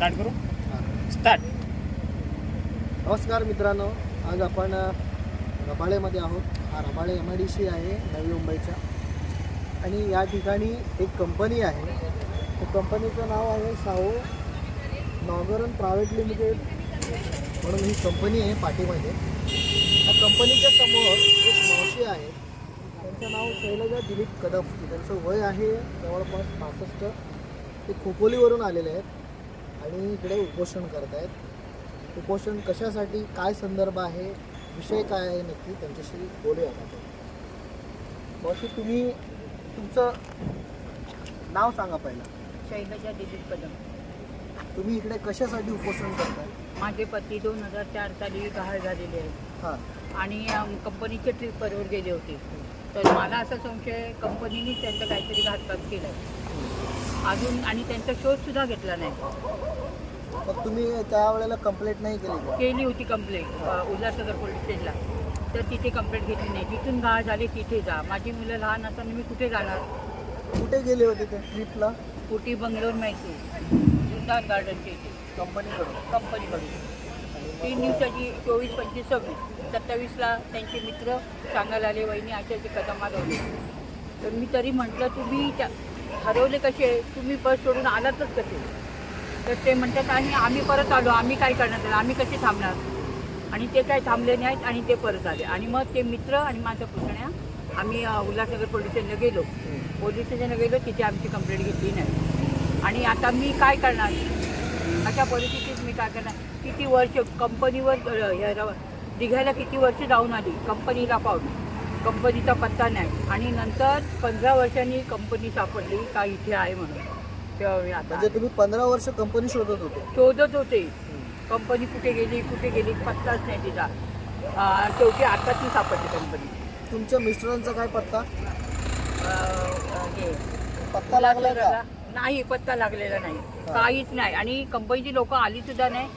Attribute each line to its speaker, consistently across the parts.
Speaker 1: Start करू? Start.
Speaker 2: नमस्कार मित्रांनो आज आपण रबाळेमध्ये आहोत. हा Rabale M I D C आहे नवी मुंबईच्या आणि या ठिकाणी एक कंपनी आहे. त्या कंपनीचं नाव आहे शाहू नॉगरन प्रायव्हेट लिमिटेड. म्हणून ही कंपनी आहे पाठीमध्ये त्या कंपनीच्या समोर एक मावशी आहे. त्यांचं नाव शैलजा दिलीप कदम. त्यांचं वय आहे जवळपास पासष्ट. ते खोपोलीवरून आलेले आहेत. आणि इकडे उपोषण करत आहेत उपोषण कशासाठी काय संदर्भ आहे विषय काय आहे नक्की त्यांच्याशी बोलूया मावशी तुम्ही तुमचं नाव सांगा पहिला.
Speaker 3: शैलजा दिलीप कदम.
Speaker 2: तुम्ही इकडे कशासाठी उपोषण करताय?
Speaker 3: माझे पती दोन हजार चार साली गहाळ झालेले आहेत.
Speaker 2: हां.
Speaker 3: आणि अम, कंपनीचे ट्रिपवर गेले होते. तर मला असा संशय कंपनीनेच त्यांचा काहीतरी घातपात केला आहे अजून आणि त्यांचा शोधसुद्धा घेतला नाही.
Speaker 2: मग तुम्ही त्यावेळेला कंप्लेंट नाही केली का?
Speaker 3: केली होती कंप्लेंट उल्हासनगर पोलीस स्टेशनला तर तिथे कंप्लेंट घेतली नाही. जिथून गहाळ झाले तिथे जा. माझी मुलं लहान असताना मी कुठे जाणार?
Speaker 2: कुठे गेले होते ते ट्रिपला
Speaker 3: कुटी बंगलोर मैसूर. जुन्नर गार्डनच्या इथे.
Speaker 2: कंपनीकडून?
Speaker 3: कंपनीकडून. तीन दिवसाची चोवीस पंचवीस सव्वीस. सत्तावीसला त्यांचे मित्र सांगायला आले वहिनी असे असे कदम हरवले तर मी तरी म्हटलं तुम्ही त्या हरवले कसे? तुम्ही बस सोडून आलातच कसे? तर ते म्हणतात आणि आम्ही परत आलो. आम्ही काय करणार त्याला? आम्ही कसे थांबणार? आणि ते काय थांबले नाहीत आणि ते परत आले. आणि मग ते मित्र आणि माझ्या पुतण्या आम्ही उल्हासनगर पोलीस स्टेशनला गेलो. पोलीस स्टेशनला गेलो तिथे आमची कंप्लेंट घेतली नाही. आणि आता मी काय करणार? अशा परिस्थितीत मी काय करणार? किती वर्ष कंपनीवर र- दिघायला किती वर्ष जाऊन आली? कंपनीला पाहून. कंपनीचा पत्ता नाही. आणि नंतर पंधरा वर्षांनी कंपनी सापडली का इथे आहे म्हणून. तेव्हा मी आता.
Speaker 2: म्हणजे तुम्ही पंधरा वर्ष कंपनी शोधत होते.
Speaker 3: शोधत होते. कंपनी कुठे गेली कुठे गेली पत्ताच नाही तिचा. अ, शेवटी आता ती सापडली कंपनी
Speaker 2: तुमच्या मिस्टरांचा काय पत्ता?
Speaker 3: हे.
Speaker 2: पत्ता लागला का?
Speaker 3: नाही पत्ता लागलेला नाही. काहीच नाही. आणि कंपनीची लोक आली सुद्धा नाही.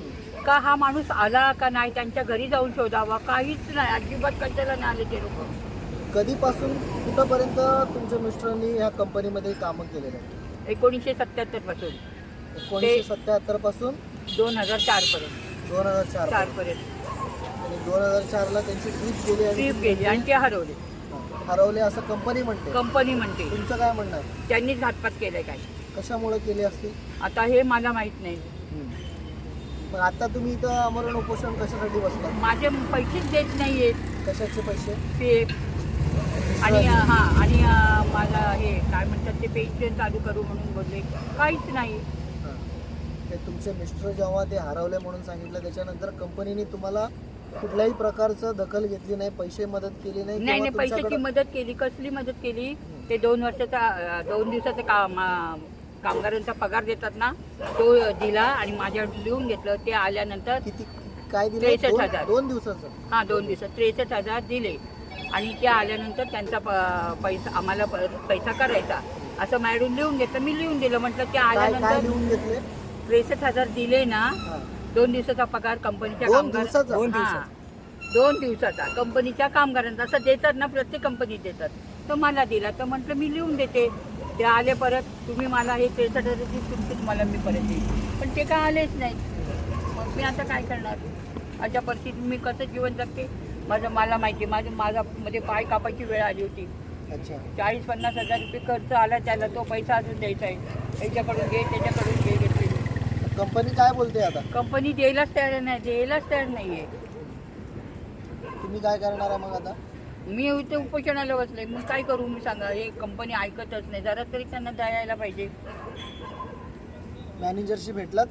Speaker 3: का हा माणूस आला का नाही? त्यांच्या घरी जाऊन शोधावा. काहीच नाही. अजिबात कशाला नाही आले ते लोक.
Speaker 2: कधीपासून कुठंपर्यंत तुमच्या मिस्टरांनी ह्या कंपनीमध्ये कामं केलेलं आहे
Speaker 3: एकोणीसशे सत्याहत्तरपासून.
Speaker 2: एकोणीसशे सत्याहत्तरपासून
Speaker 3: दोन हजार चार पर्यंत.
Speaker 2: दोन हजार चार
Speaker 3: चार पर्यंत.
Speaker 2: आणि दोन हजार चारला त्यांची ट्रिप गेली आणि
Speaker 3: ट्रीप गेली आणि ते हरवले.
Speaker 2: हरवले असं कंपनी म्हणते.
Speaker 3: कंपनी म्हणते.
Speaker 2: तुमचं काय म्हणणं? आहे
Speaker 3: त्यांनीच घातपात केलाय काय?
Speaker 2: कशामुळे केली असतील
Speaker 3: आता हे मला माहीत नाही.
Speaker 2: मग आता तुम्ही इथं आमरण उपोषण कशासाठी बसला
Speaker 3: माझे पैसेच देत नाहीयेत.
Speaker 2: कशाचे पैसे?
Speaker 3: ते आणि हा आणि मला हे काय म्हणतात ते पेन्शन चालू करू म्हणून बोलले. काहीच नाही.
Speaker 2: ते तुमचे मिस्टर जेव्हा ते हरवले म्हणून सांगितलं त्याच्यानंतर कंपनीने तुम्हाला कुठल्याही प्रकारचं दखल घेतली नाही पैसे मदत केली नाही
Speaker 3: नाही
Speaker 2: किंवा
Speaker 3: नाही पैशाची
Speaker 2: तुमच्याकडं-
Speaker 3: मदत केली कसली मदत केली? ते दोन वर्षाचा दोन दिवसाचा काम कामगारांचा पगार देतात ना तो दिला आणि माझ्या लिहून घेतलं ते आल्यानंतर
Speaker 2: किती काय दिलं
Speaker 3: त्रेसष्ट
Speaker 2: दोन
Speaker 3: हजार.
Speaker 2: दोन दिवसाचं?
Speaker 3: हा दोन दिवसात. त्रेसष्ट हजार दिले. आणि ते आल्यानंतर त्यांचा प- पैसा आम्हाला प- पैसा करायचा. असं मॅडून लिहून घेतलं. मी लिहून दिलं. म्हटलं
Speaker 2: काय काय
Speaker 3: आल्यानंतर
Speaker 2: लिहून घेतले?
Speaker 3: त्रेसष्ट हजार दिले ना
Speaker 2: हा.
Speaker 3: दोन दिवसाचा पगार कंपनीच्या
Speaker 2: दोन
Speaker 3: कामगार-
Speaker 2: दिवसाचा? दोन
Speaker 3: हा. दोन दिवसाचा. कंपनीच्या कामगारांचा. असं देतात ना प्रत्येक कंपनीत देतात. तर मला दिला. तर म्हटलं मी लिहून देते. ते आले परत. तुम्ही मला हे त्रेसष्ट हजाराची तुमची तुम्हाला मी परत देईन. पण ते काय आलेच नाही मग मी आता काय करणार? अशा परिस्थितीत मी कसं जीवन जगते? माझं मला माहिती माझं माझा मध्ये पाय कापायची वेळ आली होती.
Speaker 2: अच्छा.
Speaker 3: चाळीस पन्नास हजार रुपये खर्च आला त्याला तो पैसा अजून द्यायचा आहे. याच्याकडून घे त्याच्याकडून घे घेतले.
Speaker 2: कंपनी काय बोलते आता?
Speaker 3: कंपनी द्यायलाच तयार नाही द्यायलाच तयार नाही आहे
Speaker 2: तुम्ही काय करणार आहे मग आता?
Speaker 3: मी इथे उपोषणाला बसले मग काय करू मी सांगा. हे कंपनी ऐकतच नाही. जरा तरी त्यांना द्यायला पाहिजे.
Speaker 2: मॅनेजरशी भेटलात?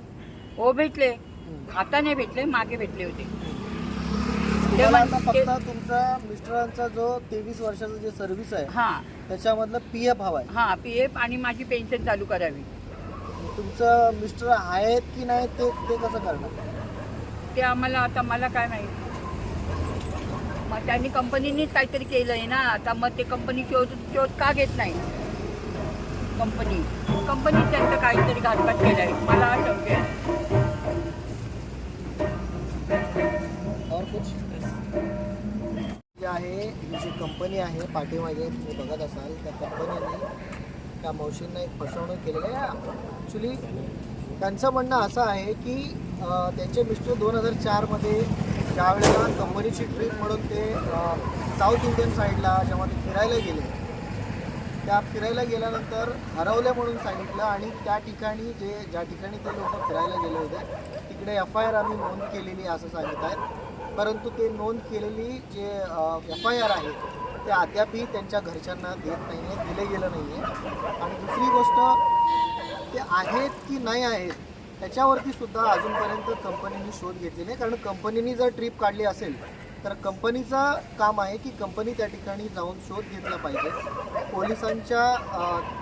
Speaker 3: हो भेटले. आता नाही भेटले मागे भेटले होते.
Speaker 2: तुम्हाला आता
Speaker 3: म्हण- ते-
Speaker 2: फक्त तुमचा मिस्टरांचा जो तेवीस वर्षाचा जे सर्व्हिस आहे
Speaker 3: हा.
Speaker 2: त्याच्यामधलं पी एफ हवाय
Speaker 3: हा पी एफ आणि माझी पेन्शन चालू करावी.
Speaker 2: तुमचं मिस्टर आहेत की नाही ते ते कसं करणार?
Speaker 3: ते आम्हाला आता मला काय माहिती? मग त्यांनी कंपनीनेच काहीतरी केलं आहे ना आता मग ते कंपनी शोध शोध का घेत नाही? कंपनी कंपनी त्यांचं काहीतरी घातपात केलं आहे मला आहे.
Speaker 2: ही जी कंपनी आहे पाठीमागे तुम्ही बघत असाल त्या कंपनीने त्या मावशींना एक फसवणूक केलेली आहे. ॲक्च्युली त्यांचं म्हणणं असं आहे की त्यांचे मिस्टर दोन हजार चारमध्ये ज्यावेळेला कंपनीची ट्रिप म्हणून ते साऊथ इंडियन साईडला जेव्हा ते फिरायला गेले त्या फिरायला गेल्यानंतर हरवल्या म्हणून सांगितलं आणि त्या ठिकाणी जे ज्या ठिकाणी ते लोक फिरायला गेले होते तिकडे एफ आय आर आम्ही नोंद केलेली असं सांगत आहेत परंतु ते नोंद केलेली जे एफ आय आर आहे ते अद्यापही त्यांच्या घरच्यांना देत नाही आहे दिले गेलं नाही आहे आणि दुसरी गोष्ट ते आहेत की नाही आहेत त्याच्यावरती सुद्धा अजूनपर्यंत कंपनीने शोध घेतले नाही कारण कंपनीने जर ट्रिप काढली असेल तर कंपनीचं काम आहे की कंपनी त्या ठिकाणी जाऊन शोध घेतला पाहिजे. पोलिसांच्या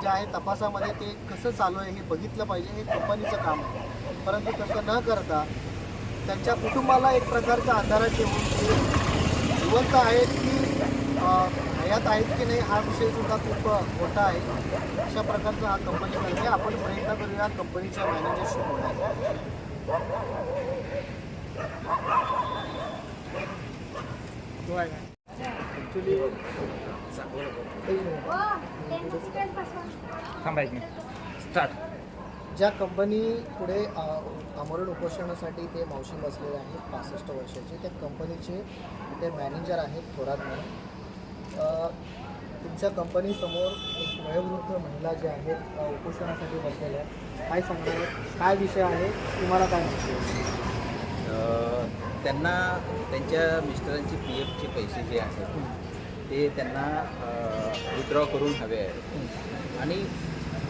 Speaker 2: ज्या आहे तपासामध्ये ते कसं चालू आहे हे बघितलं पाहिजे हे कंपनीचं काम आहे. परंतु तसं न करता त्यांच्या कुटुंबाला एक प्रकारचा अंधारात ठेवून ते जिवंत आहेत की अ, हयात आहेत की नाही हा विषय सुद्धा खूप मोठा आहे. अशा प्रकारचा हा कंपनी आहे आपण प्रयत्न करूया कंपनीच्या मॅनेजरशी बोलायचा ॲक्च्युली
Speaker 1: थांबायचं स्टार्ट
Speaker 2: ज्या कंपनी पुढे आमरण उपोषणासाठी ते मावशी बसलेले आहेत पासष्ट वर्षाचे त्या कंपनीचे ते मॅनेजर आहेत थोरात म्हणून. तुमच्या कंपनीसमोर एक वयोवृद्ध महिला जे आहेत उपोषणासाठी बसलेल्या आहेत काय सांगणार काय विषय आहे? तुम्हाला काय
Speaker 4: अ, त्यांना त्यांच्या मिस्टरांचे पी एफचे पैसे जे आहेत ते त्यांना विड्रॉ करून हवे आहेत. आणि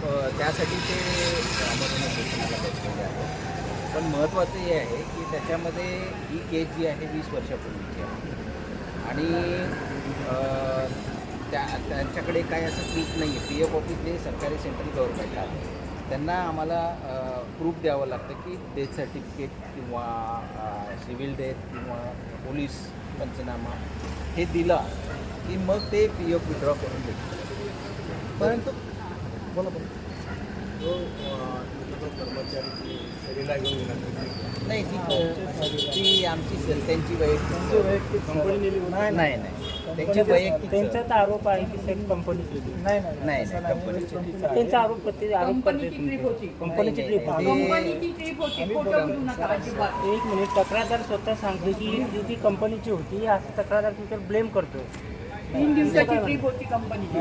Speaker 4: त्यासाठी ते आमरण बसलेले पण महत्त्वाचं हे आहे की त्याच्यामध्ये ही केस जी आहे वीस वर्षापूर्वीची आहे. आणि त्या त्यांच्याकडे काय असं ट्रीट नाही आहे पी एफ ऑफिस जे सरकारी सेंट्रल गव्हर्नमेंट आहे त्यांना आम्हाला प्रूफ द्यावं लागतं की डेथ सर्टिफिकेट किंवा सिव्हिल डेथ किंवा पोलीस पंचनामा हे दिला की मग ते पी एफ विड्रॉ करून देतात
Speaker 2: परंतु बोला बोला.
Speaker 4: नाही ती ती आमची सेल त्यांची वैयक्तिक नाही नाही त्यांची वैयक्तिक
Speaker 1: त्यांच्यात आरोप आहे की सर कंपनीची
Speaker 2: नाही नाही
Speaker 4: नाही. नाही कंपनीची
Speaker 1: त्यांचा आरोप करते आरोप करते
Speaker 3: कंपनीची ट्रिप होती.
Speaker 1: एक मिनिट. तक्रारदार स्वतः सांगते की जी ती कंपनीची होती. असं तक्रारदार तुमच्यावर ब्लेम करतोय.
Speaker 3: तीन दिवसाची ट्रिप होती कंपनीची.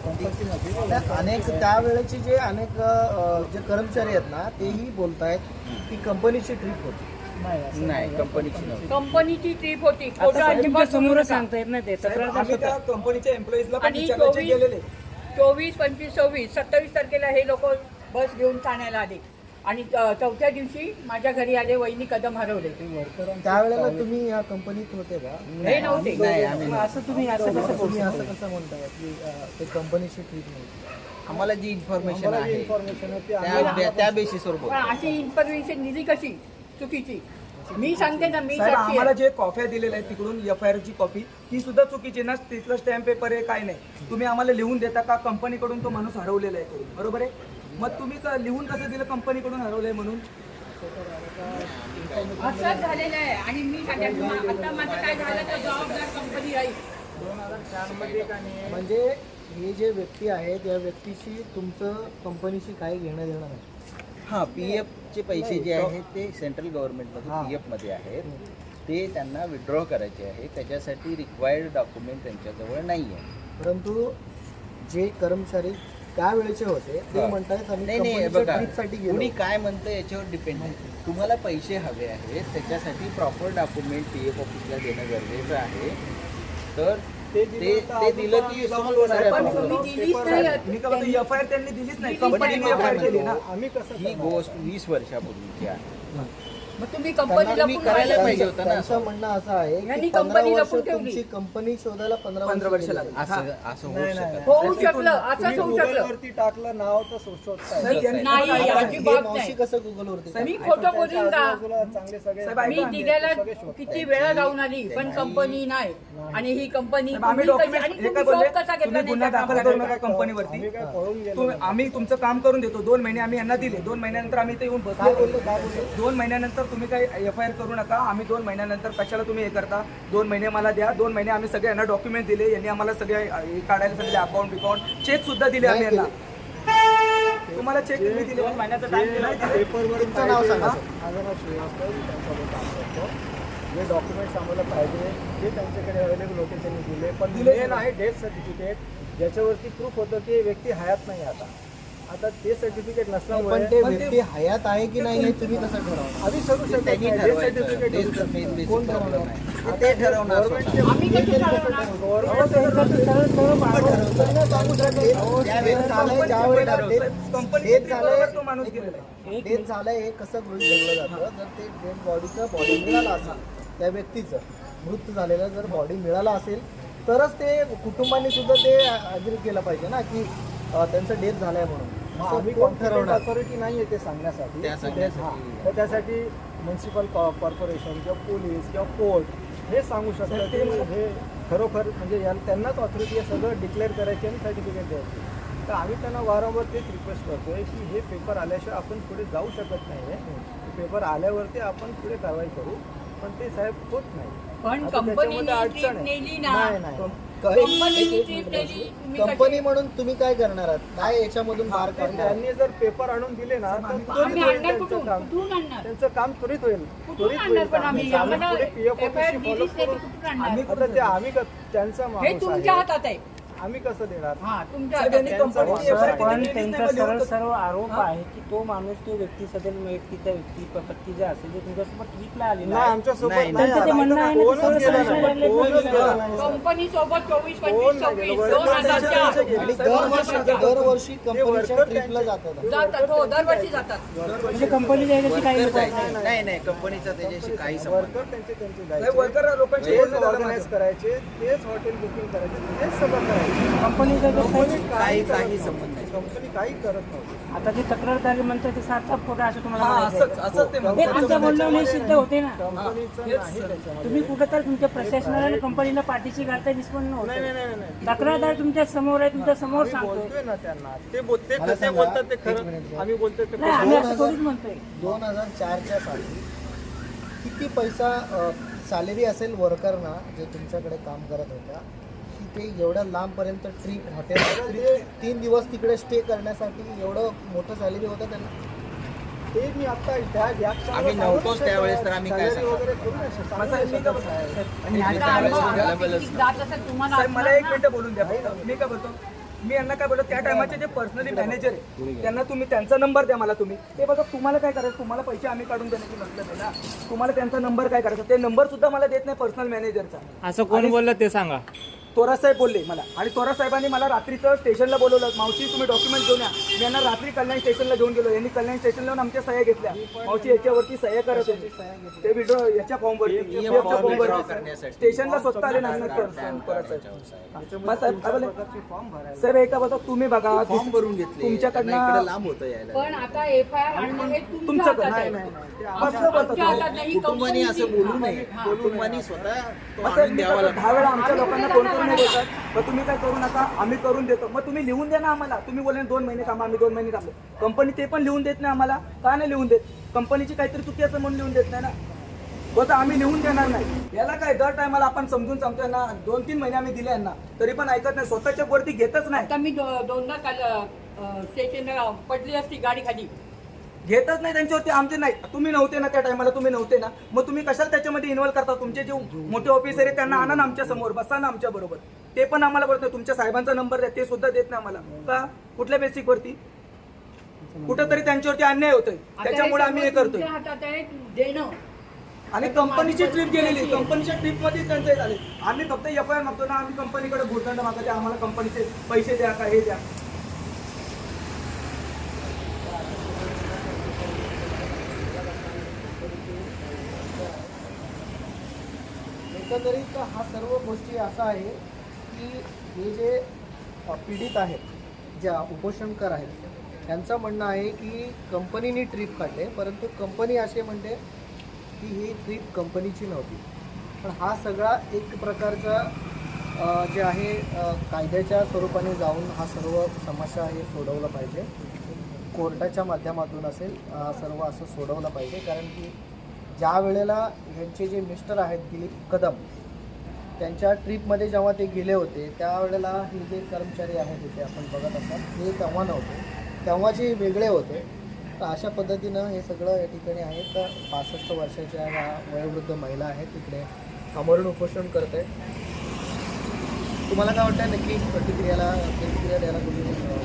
Speaker 2: त्या अनेक त्यावेळेचे जे अनेक अ, जे कर्मचारी आहेत ना तेही बोलत आहेत की कंपनीची ट्रिप होती.
Speaker 4: नाही कंपनीची नव्हती.
Speaker 3: कंपनीची ट्रिप होती. खोटं अजिबात
Speaker 1: समोर. सांगता येत नाही ते तक्रारदार
Speaker 5: आम्ही त्या
Speaker 1: स्वतः
Speaker 5: कंपनीच्या एम्प्लॉईजला पण
Speaker 3: आणि
Speaker 5: विचारायचे
Speaker 3: चोवीस
Speaker 5: गेलेले.
Speaker 3: चोवीस पंचवीस सव्वीस सत्तावीस तारखेला हे लोक बस घेऊन ठाण्याला आले. आणि चौथ्या दिवशी माझ्या घरी आले वहिनी कदम हरवले.
Speaker 2: त्यावेळेला तुम्ही या कंपनीत होते का?
Speaker 3: हे नव्हते.
Speaker 4: नाही आम्ही
Speaker 1: मग असं तुम्ही असं कसं
Speaker 2: तुम्ही असं? कसं म्हणताय की अ, ते कंपनीची ट्रिप नव्हती.
Speaker 4: आम्हाला जी इन्फॉर्मेशन
Speaker 2: आम्हाला
Speaker 4: आहे
Speaker 2: information आहे ती
Speaker 4: त्या
Speaker 3: पण
Speaker 4: बोलतो.
Speaker 3: अशी इन्फॉर्मेशन दिली कशी? चुकीची. मी सांगते ना मी
Speaker 5: साहेब
Speaker 3: साक्षी
Speaker 5: आम्हाला
Speaker 3: आहे.
Speaker 5: जे कॉफ्या दिलेल्या आहेत तिकडून एफ आय ची कॉपी ती सुद्धा चुकीची ना तिथलं स्टॅम्प पेपर आहे काय नाही. तुम्ही आम्हाला लिहून देता का? कंपनीकडून तो माणूस हरवलेला आहे बरोबर आहे? मग तुम्ही क- लिहून कसं दिलं कंपनीकडून हरवलंय म्हणून?
Speaker 3: असंच झालेलं आहे. आणि मी आता माझं काय झालं तर जबाबदार कंपनी राहील
Speaker 2: म्हणजे हे जे व्यक्ती आहेत या व्यक्तीशी तुमचं कंपनीशी काही घेणं देणं नाही.
Speaker 4: हां पी एफचे पैसे जे आहेत ते सेंट्रल
Speaker 2: हां.
Speaker 4: गव्हर्नमेंटमध्ये पी एफमध्ये आहेत. ते त्यांना विड्रॉ करायचे आहे. त्याच्यासाठी रिक्वायर्ड डॉक्युमेंट त्यांच्याजवळ नाही आहे
Speaker 2: परंतु जे कर्मचारी त्यावेळेचे होते. ते
Speaker 4: हा.
Speaker 2: म्हणतायत आम्ही
Speaker 4: नाही नाही
Speaker 2: गेलो.
Speaker 4: कुणी काय म्हणतं याच्यावर डिपेंड आहे तुम्हाला पैसे हवे आहेत त्याच्यासाठी प्रॉपर डॉक्युमेंट पी एफ ऑफिसला देणं गरजेचं आहे. तर ते ते दिलं की सॉल्व्ह होणार आहे
Speaker 3: पण
Speaker 4: problem.
Speaker 3: तुम्ही दिलीच नाही.
Speaker 5: मी काय म्हणतो एफ आय आर त्यांनी दिलीच नाही.
Speaker 3: दिलीच नाही.
Speaker 5: कंपनीने एफ आय आर केली ना.
Speaker 2: आम्ही कसं
Speaker 4: ही गोष्ट वीस वर्षापूर्वीची आहे.
Speaker 3: मग तुम्ही कंपनीला
Speaker 4: तुम्ही
Speaker 3: पण
Speaker 4: करायला पाहिजे होतं ना.
Speaker 2: त्यांचं म्हणणं असं आहे
Speaker 3: यांनी
Speaker 2: की पंधरा
Speaker 3: कंपनी
Speaker 2: वर्ष
Speaker 3: लपून ठेवली.
Speaker 2: तुमची कंपनी शोधायला पंधरा
Speaker 5: पंधरा वर्ष
Speaker 2: गेली.
Speaker 5: लागली.
Speaker 4: असं असं होऊ
Speaker 2: नाही,
Speaker 4: शकत.
Speaker 3: होऊ शकलं. असंच होऊ शकलं.
Speaker 2: टाकलं नाव तर शोधताय
Speaker 5: साहेब, यांनी-
Speaker 3: नाही,
Speaker 5: बघा, ऐका,
Speaker 3: अजिबात
Speaker 2: मावशी
Speaker 3: नाही.
Speaker 2: कसं गुगलवरती
Speaker 3: मी खोटं बोलीन का
Speaker 2: चांगले सगळे
Speaker 5: साहेब,
Speaker 3: मी
Speaker 5: ऐका.
Speaker 3: दिल्याला किती वेळा जाऊन आली पण कंपनी नाही. आणि ही कंपनी
Speaker 5: साहेब, आम्ही
Speaker 3: तुम्ही कशी-
Speaker 5: डॉक्युमेंट
Speaker 3: आणि
Speaker 5: हे
Speaker 3: तुम्ही
Speaker 5: काय बोलले?
Speaker 3: शोध कसा घेतला
Speaker 5: तुम्ही
Speaker 3: नाही
Speaker 5: गुन्हा
Speaker 3: त्या
Speaker 5: दाखल करू
Speaker 3: कंपनीचा?
Speaker 5: नका कंपनीवरती.
Speaker 2: पळून
Speaker 5: तुम्ही आम्ही तुमचं काम करून देतो. दोन महिने आम्ही यांना दिले. दोन महिन्यानंतर आम्ही इथे येऊन
Speaker 2: काय बोलले
Speaker 5: बसलो
Speaker 2: काय बोलले
Speaker 5: दोन महिन्यानंतर तुम्ही काही एफ आय आर करू नका. आम्ही दोन महिन्यानंतर कशाला तुम्ही हे करता? दोन महिने मला द्या. दोन महिने आम्ही सगळे यांना डॉक्युमेंट दिले. यांनी आम्हाला सगळे हे काढायला सगळे अकाउंट बिकाउंट. चेक सुद्धा दिले आम्ही
Speaker 2: नाही
Speaker 5: यांना. तुम्हाला चेक मी दिले.
Speaker 1: दोन महिन्याचा टाइम दिला.
Speaker 6: तुमचं नाव सांगा सर. माझं नाव श्रीवास्तव मी त्यांच्याकडे काम करतो. जे डॉक्युमेंट्स आम्हाला पाहिजे जे त्यांच्याकडे अवेलेबल होते त्यांनी दिले. पण
Speaker 5: दिले.
Speaker 6: आहे डेथ सर्टिफिकेट ज्याच्यावरती प्रूफ होतं की व्यक्ती हयात नाही आता. आता ते सर्टिफिकेट नसल्यामुळे
Speaker 2: पण ते व्यक्ती हयात आहे की नाही हे तुम्ही कसं ठरवणार?
Speaker 6: आम्ही ठरवू शकत
Speaker 4: त्यांनी ठरवायचं.
Speaker 6: कोण
Speaker 4: problem
Speaker 6: ठरवणार?
Speaker 4: आहे. ते ठरवणार? स्वतः.
Speaker 2: डेथ झालंय ज्या वेळेला डेथ
Speaker 5: कंपनी
Speaker 2: डेथ झालंय
Speaker 5: तो माणूस गेलेला आहे.
Speaker 2: डेथ झालंय हे कसं गृहीत धरलं जातं? जर ते डेड बॉडीचं बॉडी मिळालं असेल त्या व्यक्तीचं मृत झालेलं जर बॉडी मिळाला असेल तरच ते कुटुंबांनी सुद्धा ते अग्री केलं पाहिजे ना की अं, त्यांचं डेथ झालंय म्हणून.
Speaker 6: आम्ही
Speaker 2: कोण
Speaker 6: ठरवणार
Speaker 2: ठरवणार?
Speaker 6: अथॉरिटी नाही आहे ते सांगण्यासाठी. तर त्यासाठी म्युन्सिपल कॉर्पोरेशन किंवा पोलीस किंवा कोर्ट हे सांगू शकतात
Speaker 5: ते
Speaker 6: की हे खरोखर म्हणजे या त्यांनाच ऑथॉरिटी हे सगळं डिक्लेअर करायची आणि सर्टिफिकेट द्यायची. तर आम्ही त्यांना वारंवार तेच रिक्वेस्ट करतोय की हे पेपर आल्याशिवाय आपण पुढे जाऊ शकत नाही आहे पेपर आल्यावरती आपण पुढे कारवाई करू पण ते साहेब होत नाही.
Speaker 3: पण कंपनीने
Speaker 6: अडचण आहे.
Speaker 3: नेली ना.
Speaker 6: नाही नाही.
Speaker 2: कंपनी म्हणून तुम्ही काय करणार आहात? काय याच्यामधून मार
Speaker 6: ते
Speaker 2: काढणार
Speaker 6: त्यांनी जर पेपर आणून दिले ना तर त्वरित होईल त्यांचं काम. त्यांचं त्वरित होईल. त्वरित होईल.
Speaker 3: आम्ही?
Speaker 6: पुढे ऑफिसशी आता ते त्यांचा
Speaker 3: हे
Speaker 6: माणूस
Speaker 3: तुमच्या
Speaker 6: आहे
Speaker 3: हातात आहे.
Speaker 6: आम्ही कसं देणार
Speaker 3: हा तुमच्या
Speaker 5: कंपनीची
Speaker 1: पण
Speaker 5: नाही
Speaker 1: त्यांचा
Speaker 5: का
Speaker 1: सर्व आरोप
Speaker 5: हा?
Speaker 1: आहे की तो माणूस तो व्यक्ती सदैव व्यक्तीचा व्यक्ती पत्ती जे असेल जे तुमच्यासोबत ट्रीपला आलेला
Speaker 6: नाही
Speaker 1: आहे
Speaker 6: आमच्यासोबत
Speaker 4: नाही,
Speaker 6: नाही
Speaker 1: त्यांचं ते
Speaker 6: आला.
Speaker 1: म्हणणं आहे ना, ते
Speaker 6: कोणच गेला नाही. कोणच गेला नाही.
Speaker 3: कंपनी सोबत चोवीस
Speaker 6: कोण
Speaker 3: पंचवीस
Speaker 6: नाही
Speaker 3: सव्वीस
Speaker 6: गेलं?
Speaker 3: दोन
Speaker 6: वर्कर
Speaker 3: हजार
Speaker 6: त्यांचे
Speaker 3: चार
Speaker 6: गेले.
Speaker 2: आणि
Speaker 3: दोन
Speaker 2: दरवर्षी. दरवर्षी कंपनीच्या ट्रिपला जातात
Speaker 3: जातात हो दरवर्षी जातात
Speaker 1: म्हणजे कंपनीच्या याच्याशी काही नाही.
Speaker 4: नाही नाही कंपनीचा त्याच्याशी काही संबंध
Speaker 6: वर्कर त्यांचे त्यांचे जायचे.
Speaker 5: वर्कर लोकांची
Speaker 6: तेच ऑर्गनाईज. करायचे तेच हॉटेल बुकिंग करायचे तेच सगळं करायचे
Speaker 1: कंपनीचा जो
Speaker 6: कंपनी
Speaker 1: काही-
Speaker 4: काही-. संबंध नाही.
Speaker 6: कंपनी काही करत नव्हती
Speaker 1: आता ते तक्रारदारी म्हणतात ते सात सात खोटं असं तुम्हाला
Speaker 5: हा
Speaker 1: म्हणायचं
Speaker 5: असंच
Speaker 1: आहे.
Speaker 5: असंच ते
Speaker 1: हे
Speaker 5: म्हणतात.
Speaker 1: बोलण्याने सिद्ध होते ना
Speaker 6: कंपनीचं
Speaker 5: हेच
Speaker 6: नाही
Speaker 5: सर.
Speaker 6: त्याच्यामध्ये
Speaker 1: तुम्ही कुठं तर तुमच्या प्रशासनाला कंपनीला पाठीशी घालता निष्पन्न
Speaker 6: नाही नाही
Speaker 1: होतं
Speaker 6: नाही नाही
Speaker 1: तक्रारदार तुमच्यासमोर आहे तुमच्यासमोर
Speaker 6: आम्ही
Speaker 1: सांगतो
Speaker 6: बोलतोय ना त्यांना ते
Speaker 2: मला
Speaker 6: कसे
Speaker 2: सांगा,
Speaker 6: बोलतात ते
Speaker 2: एक
Speaker 6: खरं
Speaker 2: मिनिट सर.
Speaker 6: आम्ही बोलतोय ते
Speaker 1: नाही
Speaker 6: खोटं.
Speaker 1: आम्ही
Speaker 2: दोन
Speaker 1: असं
Speaker 2: हजार-
Speaker 1: थोडीच म्हणतोय
Speaker 2: दोन हजार चारच्या साली किती पैसा सॅलरी असेल वर्करना जे तुमच्याकडे काम करत होत्या ते एवढ्या लांबपर्यंत ट्रिप हॉटेल तीन दिवस तिकडे स्टे करण्यासाठी एवढं मोठं सॅलरी होतं त्यांना.
Speaker 6: ते मी आता
Speaker 4: आम्ही नव्हतोच त्यावेळेस. तर आम्ही काय
Speaker 6: Salary
Speaker 4: सांगणार?
Speaker 6: वगैरे करू नाही शकत. सांगू
Speaker 5: माझा
Speaker 6: नाही
Speaker 5: मी
Speaker 6: शकत.
Speaker 5: का-
Speaker 6: साहेब.
Speaker 3: आणि ह्याचा
Speaker 4: मित्राला
Speaker 3: अनुभव
Speaker 4: सांगायला
Speaker 3: आता
Speaker 4: बोलत
Speaker 3: किती जात असेल तुम्हाला
Speaker 5: साहेब मला एक? मिनिट बोलून द्या. मी काय बोलतो मी यांना काय बोलतो त्या टायमाचे जे पर्सनली मॅनेजर आहे त्यांना तुम्ही त्यांचा नंबर द्या मला तुम्ही. ते बघा तुम्हाला काय करायचं? तुम्हाला पैसे आम्ही काढून देण्याची मतलब आहे ना. तुम्हाला त्यांचा नंबर काय करायचा? ते नंबर सुद्धा मला देत नाही पर्सनल मॅनेजरचा
Speaker 1: असं कोण बोललं ते सांगा.
Speaker 5: तोरा साहेब बोलले मला. आणि तोरा साहेबांनी मला रात्रीचं स्टेशनला बोलवलं मावशी तुम्ही डॉक्युमेंट घेऊन या. मी यांना रात्री कल्याण स्टेशनला घेऊन गेलो. यांनी कल्याण स्टेशनला येऊन आमच्या सह्या घेतल्या. मावशी याच्यावरती सह्या करत होते. ते व्हिडिओ याच्या फॉर्मवरती
Speaker 4: करण्यासाठी.
Speaker 5: स्टेशनला स्वतः आले नाही साहेब. एका बघा तुम्ही बघा
Speaker 4: फॉर्म भरून घेतले.
Speaker 5: तुमच्याकडनं-
Speaker 4: लांब होतं
Speaker 3: पण आता एफ आय आर आणणं तुमच्या
Speaker 5: तुमच्याकडे
Speaker 3: हातात
Speaker 5: नाही
Speaker 3: आहे.
Speaker 5: नाही नाही. ते
Speaker 3: आमच्या
Speaker 5: असं
Speaker 4: बोलू नये. कुटुंबानी स्वतः
Speaker 5: दहा वेळा आमच्या लोकांना फोन करून
Speaker 3: नाही.
Speaker 5: देतात मग तुम्ही काय करू नका आम्ही करून देतो. मग तुम्ही लिहून द्या ना आम्हाला. तुम्ही बोलले दोन महिने थांबा आम्ही दोन महिने थांबलो. कंपनी ते पण लिहून देत नाही आम्हाला. का नाही लिहून देत? कंपनीची काहीतरी चुकी असं म्हणून लिहून देत नाही ना. बोलता आम्ही लिहून देणार नाही. याला काय दर टायमाला आपण समजून सांगतोय ना दोन तीन महिने आम्ही दिले यांना. तरी पण ऐकत नाही स्वतःच्या वरती घेतच नाही.
Speaker 3: आता मी दो- दोनदा काल स्टेशनला पडली असती गाडी खाली
Speaker 5: घेतच नाही त्यांच्यावरती आमचे नाही. तुम्ही नव्हते ना त्या टायमाला तुम्ही नव्हते ना. मग तुम्ही कशाला त्याच्यामध्ये इन्व्हॉल्व करता? तुमचे जे मोठे ऑफिसर आहेत त्यांना आणा ना आमच्यासमोर बसा ना आमच्या बरोबर. ते पण आम्हाला बोलत नाही. तुमच्या साहेबांचा नंबर द्या ते सुद्धा देत नाही आम्हाला. का? कुठल्या बेसिक वरती? कुठंतरी त्यांच्यावरती अन्याय होतोय. त्याच्यामुळे आम्ही हे करतोय. आणि कंपनीची ट्रिप गेलेली. कंपनीच्या ट्रिप मध्येच त्यांचं झाले आम्ही फक्त एफ आय मागतो ना आम्ही कंपनीकडे भूतदंड मागतो ते आम्हाला कंपनीचे पैसे द्या का हे द्या.
Speaker 2: एकंदरीत हा सर्व गोष्टी असा आहे की हे जे पीडित आहेत ज्या उपोषणकर आहेत त्यांचं म्हणणं आहे की कंपनीने ट्रीप काढले परंतु कंपनी असे म्हणते की ही ट्रीप कंपनीची नव्हती. पण हा सगळा एक प्रकारचा जे आहे कायद्याच्या स्वरूपाने जाऊन हा सर्व समस्या हे सोडवलं पाहिजे. कोर्टाच्या माध्यमातून असेल सर्व असं सोडवलं पाहिजे कारण की ज्या वेळेला ह्यांचे जे मिस्टर आहेत दिलीप कदम त्यांच्या ट्रीपमध्ये जेव्हा ते गेले होते त्यावेळेला हे जे कर्मचारी आहेत इथे आपण बघत असाल ते तेव्हा नव्हते. तेव्हा जे वेगळे होते तर अशा पद्धतीनं हे सगळं या ठिकाणी आहे. तर पासष्ट वर्षाच्या ह्या वयोवृद्ध महिला आहेत तिकडे अमरण उपोषण करते. तुम्हाला काय वाटतं नक्की प्रतिक्रियाला प्रतिक्रिया द्यायला तुम्ही